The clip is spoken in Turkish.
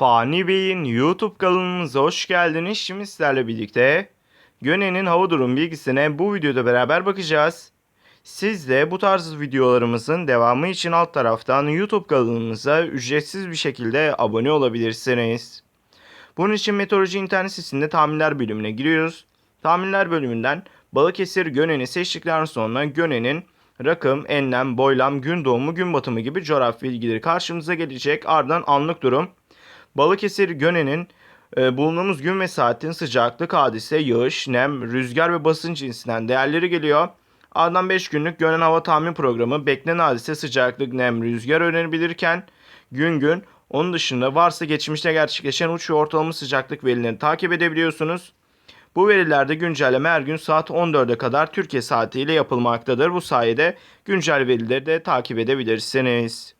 Fani Bey'in YouTube kanalımıza hoş geldiniz. Şimdi sizlerle birlikte Göne'nin hava durum bilgisine bu videoda beraber bakacağız. Siz de bu tarz videolarımızın devamı için alt taraftan YouTube kanalımıza ücretsiz bir şekilde abone olabilirsiniz. Bunun için Meteoroloji internet sitesinde tahminler bölümüne giriyoruz. Tahminler bölümünden Balıkesir Gönen'i seçtikten sonra Gönen'in rakım, enlem, boylam, gün doğumu, gün batımı gibi coğrafi bilgileri karşımıza gelecek. Ardından anlık durum. Balıkesir Gönen'in e, bulunduğumuz gün ve saatin sıcaklık, hadise, yağış, nem, rüzgar ve basınç cinsinden değerleri geliyor. Ardından 5 günlük Gönen Hava Tahmin Programı beklenen hadise, sıcaklık, nem, rüzgar öğrenebilirken gün gün onun dışında varsa geçmişte gerçekleşen uç ve ortalama sıcaklık verilerini takip edebiliyorsunuz. Bu verilerde güncelleme her gün saat 14'e kadar Türkiye saatiyle yapılmaktadır. Bu sayede güncel verileri de takip edebilirsiniz.